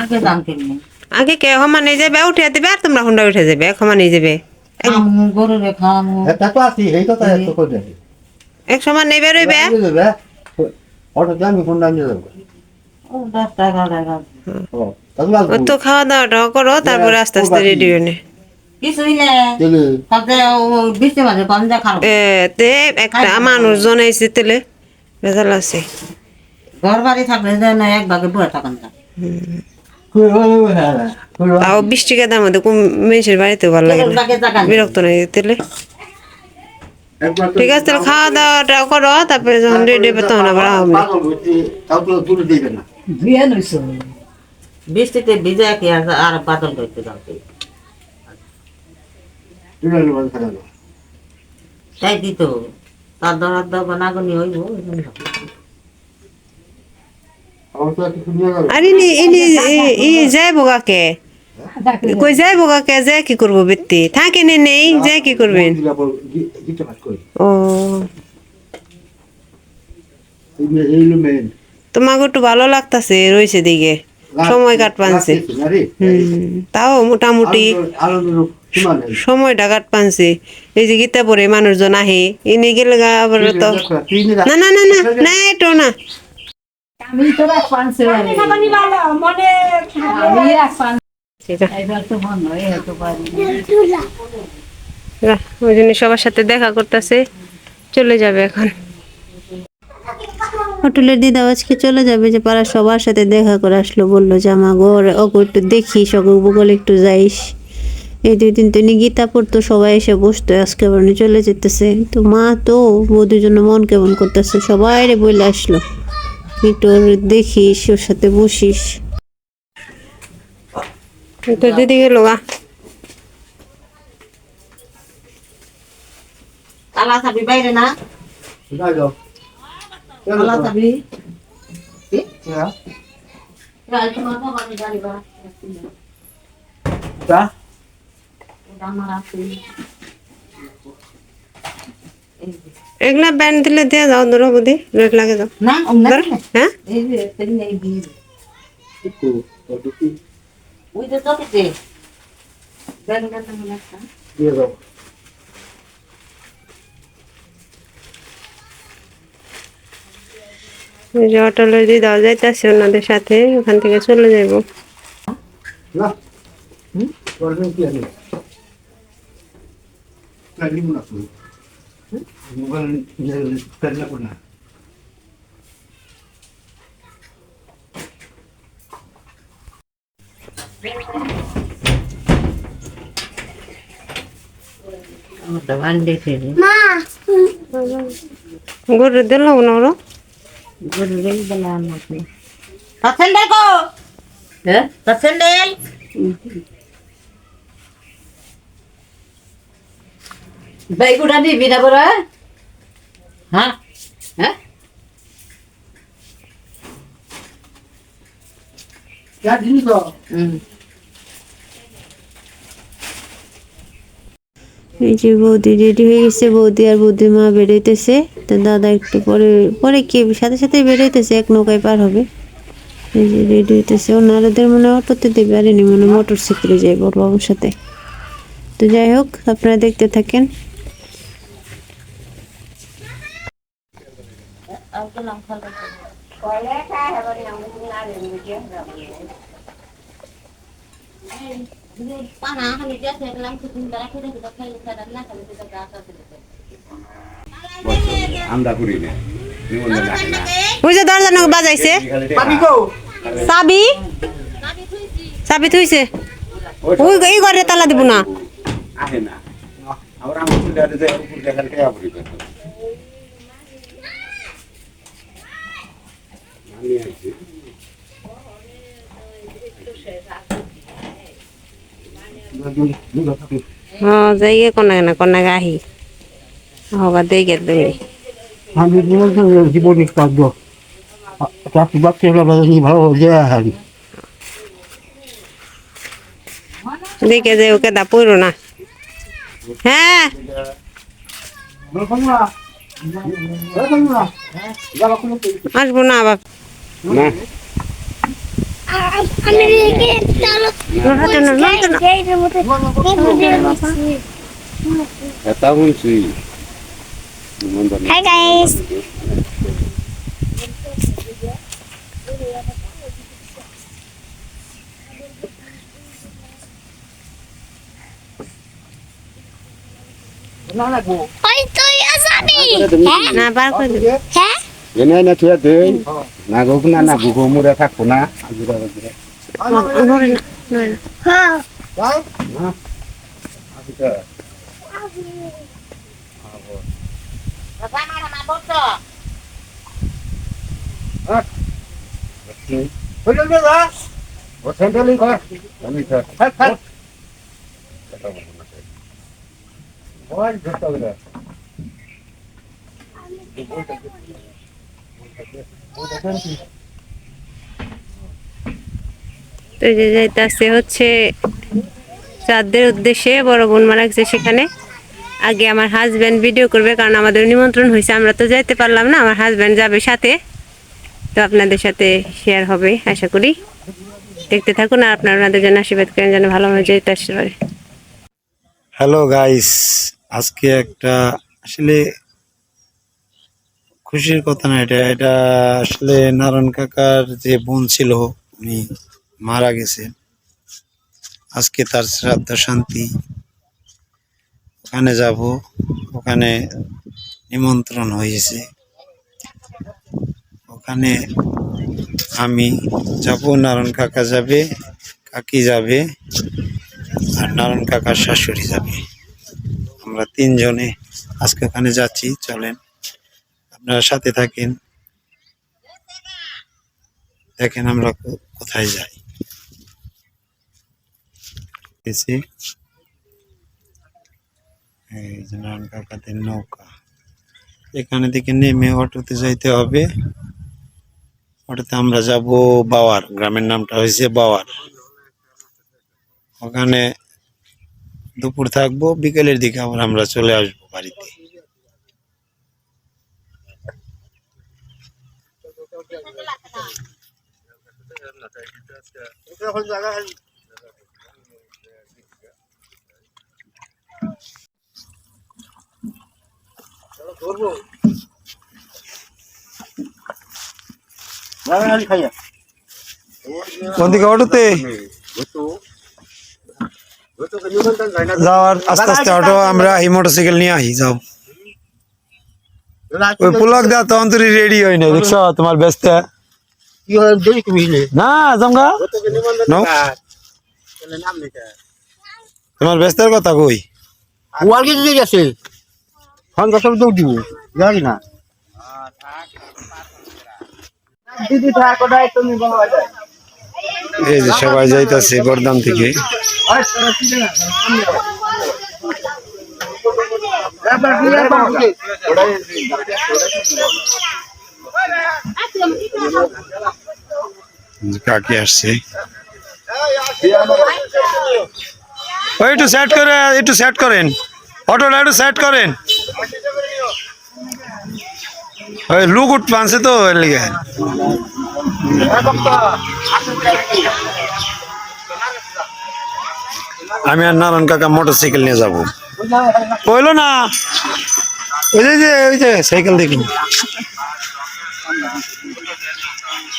আগে দাম আগে কে সমানে যাবে উঠে দেবে আর তোমরা হুন্ডা উঠে যাবে এক সমানে যাবে। খামু গরু রে খামু। এটা তো আছি এই তো তাই তো করে এক সমান নেবে রইবে। অটো আমি ফোন নিয়ে যাব। ও দশ টাকা টাকা। ও তো খাওয়া দাওয়াটাও করো তারপরে আস্তে আস্তে রেডি হয়ে একটা আইসে তেলে বেজাল আছে। ঘর বাড়ি থাকলে এক ভাগে বয়ে থাকেন না তাও মধ্যে কোন মেয়েছের বাড়িতে ভালো লাগে। বিরক্ত নাই ঠিক আছে, তাহলে খাওয়া দাওয়াটা করো, তারপরে যখন রেডি হবে তখন আবার বৃষ্টিতে ভিজে কি আর বাদল করতে তাই? দিত। তার দরার দবা না গনি হইব আমার তো একটু নিয়ে গেল আর ইনি ই- যাইব কাকে? কই যাইব কাকে? যাই কি করব বৃত্তি থাকে নে নেই যাই কি করবেন? ও। একটু ভালো লাগতাছে রয়েছে দিকে। সময় কাট তাও মোটামুটি সময়টা কাট এই যে গীতা পরে মানুষজন আহে, এনে গেলে আবার তো না না না না না, এটো না। আমি তো আমি এবার তো মন হয় হতে ওই জন্য সবার সাথে দেখা করতেছে চলে যাবে এখন। হোটেলের দিদা আজকে চলে যাবে যে পাড়া সবার সাথে দেখা করে আসলো বলল যে আমার ঘরে ওকে একটু দেখিস ওকে বগলে একটু যাইস। এই দুই দিন তো উনি গীতা পড়তো সবাই এসে বসতো আজকে চলে যেতেছে। তো মা তো বৌদির জন্য মন কেমন করতেছে সবাই রে বলে আসলো। একটু দেখিস ওর সাথে বসিস। তো দিদি গেল গা তালা চাবি বাইরে না। তালা চাবি। আমার আছে। এই যে। এগুলা ব্যান্ড দিলে দিয়ে যাও দূর বুদ্ধি রেট লাগে যাও না অন্য ধর, হ্যাঁ এই যে তেমনি এই বীজ। ওই যে চোখেতে। দেন, দেন, দেন, একটা। ওই যে অটোলে দিয়ে দেওয়া যাইতেছে ওনাদের সাথে ওখান থেকে চলে যাইব মোবাইল আমারটা বান্ডে ফেলে। গরু দিল না ওরা গরু রেল বেলা আমাকে। তার বাইগুড়া নিবি না বড় হ্যাঁ? হ্যাঁ? এই যে বৌদি রেডি হয়ে গেছে বৌদি আর বৌদির মা বেরোইতেছে। তো দাদা একটু পরে পরে কি সাথে সাথে বেরোইতেছে এক নৌকায় পার হবে। এই যে রেডি হইতেছে। ওনারাদের মনে হয় অটোতে দেবে আর এনে মনে মোটর সাইকেলে যায় বড় বাবুর সাথে। তো যাই হোক আপনারা দেখতে থাকেন। পানা খালি দিয়ে দেখলাম দরজা নক বাজাইছে? চাবি? চাবি থুইছে। ওই এই ঘরে তালা দিব না। আহে না। আমার চুলে আরে যে দেখার করতে আমি আছি হ্যাঁ যাইয়ে কোনা না কোনা আহি হবা দেখে তুমি আমি জীবনে কাঁদব চাকরি বাকরি ভালো যে হারি দেখে যে ওকে দা পড়ো না হ্যাঁ আসব না আবার না Hi guys. Oi, tuh Asami. Hah? না বার করে Hah? এনে এনে থুয়ে দেই না গো না না গুগো মুরে থাকব না। আজিরা আজিরা নড়ে না, তো যে হচ্ছে উদ্দেশ্যে বড় বোন মারা গেছে সেখানে। আগে আমার হাজব্যান্ড ভিডিও করবে, কারণ আমাদের নিমন্ত্রণ হয়েছে, আমরা তো যাইতে পারলাম না, আমার হাজব্যান্ড যাবে সাথে। তো আপনাদের সাথে শেয়ার হবে, আশা করি। দেখতে থাকুন আর আপনারা ওনাদের জন্য আশীর্বাদ করেন যেন ভালোভাবে যেতে আসতে পারে হ্যালো গাইস আজকে একটা আসলে খুশির কথা না, এটা এটা আসলে নারায়ণ কাকার যে বোন ছিল, উনি মারা গেছেন। আজকে তার শ্রাদ্ধ শান্তি। ওখানে যাব, ওখানে নিমন্ত্রণ হয়েছে। ওখানে আমি যাব, নারায়ণ কাকা যাবে, কাকি যাবে, আর নারায়ণ কাকার শাশুড়ি যাবে। আমরা তিনজনে আজকে ওখানে যাচ্ছি, চলেন। আপনারা সাথে থাকেন। দেখেন আমরা কোথায় যাই। নৌকা। এখানে থেকে নেমে অটোতে যাইতে হবে। অটোতে আমরা যাব বাওয়ার, গ্রামের নামটা হয়েছে বাওয়ার। ওখানে দুপুর থাকব, বিকেলের দিকে আবার আমরা চলে আসব বাড়িতে। খাইয়া কোন দিকে অটোতে যাওয়ার আস্তে আস্তে অটো আমরা এই মোটরসাইকেল নিয়ে আহি, যাও। ওই পুলক দা তো অন্তরি রেডি হয় না দেখছ? তোমার ব্যস্ত। কি হয় দেই তুমি নে জমগা। তোমার ব্যস্তের কথা কই? ওয়াল কি দিয়ে গেছে? ফোন দশ দৌড় দিব। জানি না। দিদি তুমি এই যে সবাই যাইতাছে বর্দাম থেকে। কাকি আসছে। ওই একটু সেট করে, একটু সেট করেন। অটোটা একটু সেট করেন। ওই লুক উঠ পানছে তো এর লিগে। আমি আর নারায়ণ কাকা মোটর সাইকেল নিয়ে যাব। কইলো না। ওই যে- যে ওই যে, সাইকেল দেখুন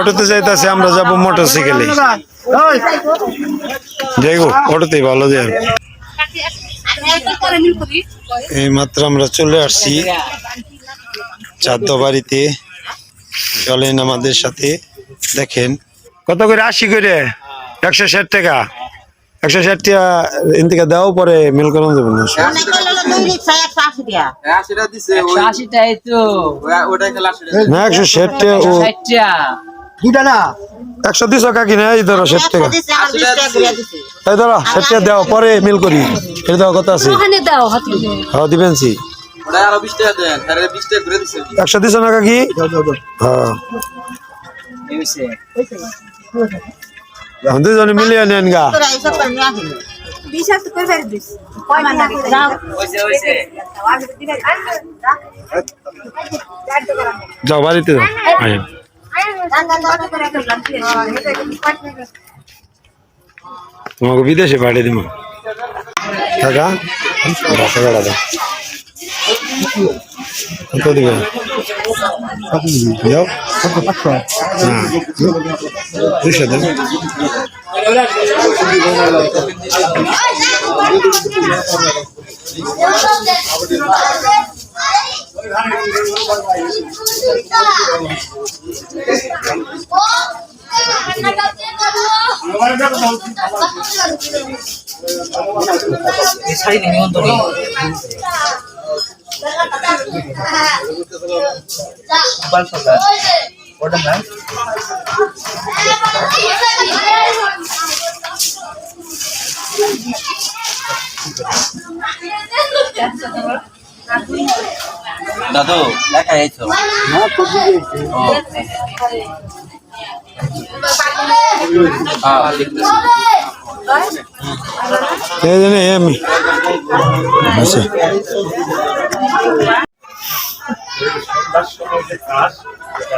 অটোতে যাইতাছে, আমরা যাব মোটর সাইকেলে দেখো, অটোতেই ভালো যায় এই মাত্র আমরা চলে আসছি চাদ্দ বাড়িতে চলেন আমাদের সাথে, দেখেন। কত করে? আশি করে? একশো ষাট টাকা। একশো ষাট টাকা এন থেকে দাও, পরে মেল করানো যাবে না। একশো দুটা না দিছো কাকি না? এই ধরো ষাট টাকা। এই ধরো ষাট টাকা দাও পরে মিল করি। এটা দাও কত আছে। হাত হ্যাঁ দিবেন সি একশো দিছো না কাকি? হ্যাঁ। দুজনে মিলিয়ে নেন গা। এইসব করে নিয়ে আসিস। যাও। যাও বাড়িতে যাও তোমাকে বিদেশে পাঠিয়ে দিব টাকা টাকা দাও কত হ্যাঁ দুশো সাইনি নিমন্ত্রণ বাল সরকার দেন দাদু দেখা যাইছো হ্যাঁ দেখতেছি এই জন্য আমি। আচ্ছা।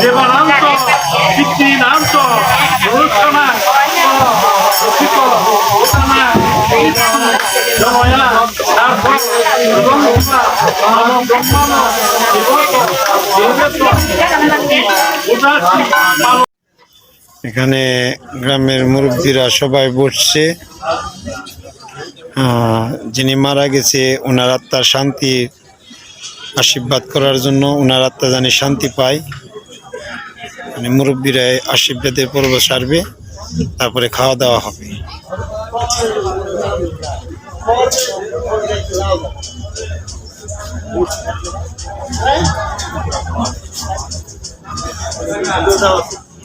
দেবানান্ত পিতৃনান্ত অনুষ্ঠানা জনয়া তারপর ব্রহ্মাণ দেবত দেবত উদাসী পালন এখানে গ্রামের মুরব্বীরা সবাই বসছে। যিনি মারা গেছে ওনার আত্মার শান্তি আশীর্বাদ করার জন্য ওনার আত্মা জানি শান্তি পায়। মানে মুরব্বীরা আশীর্বাদের পর্ব সারবে, তারপরে খাওয়া দাওয়া হবে।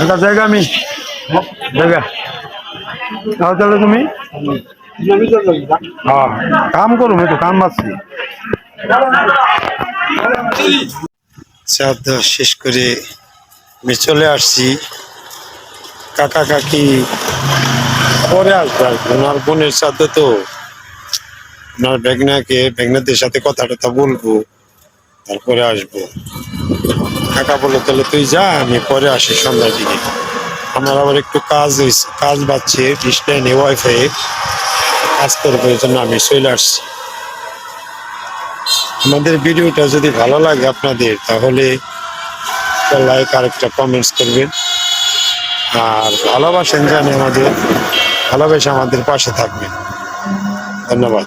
একটা জায়গা আমি। জায়গা। তাহলে তুমি। হ্যাঁ কাম করো তো কাম পাচ্ছি চাপ দেওয়া শেষ করে আমি চলে আসছি। কাকা কাকি পরে আসব। ওনার বোনের সাথে তো, ওনার বেগনাকে বেগনাদের সাথে কথা টথা বলব। তারপরে আসব। কাকা বলে তাহলে তুই যা, আমি পরে আসি সন্ধ্যার দিকে। আমার আবার একটু কাজ হয়েছে কাজ বাড়ছে ডিসলাইনে ওয়াইফাই কাজ করব এই জন্য আমি চলে আসছি। আমাদের ভিডিওটা যদি ভালো লাগে আপনাদের, তাহলে লাইক আর একটা কমেন্টস করবেন। আর ভালোবাসেন জানে আমাদের, ভালোবেসে আমাদের পাশে থাকবেন। ধন্যবাদ।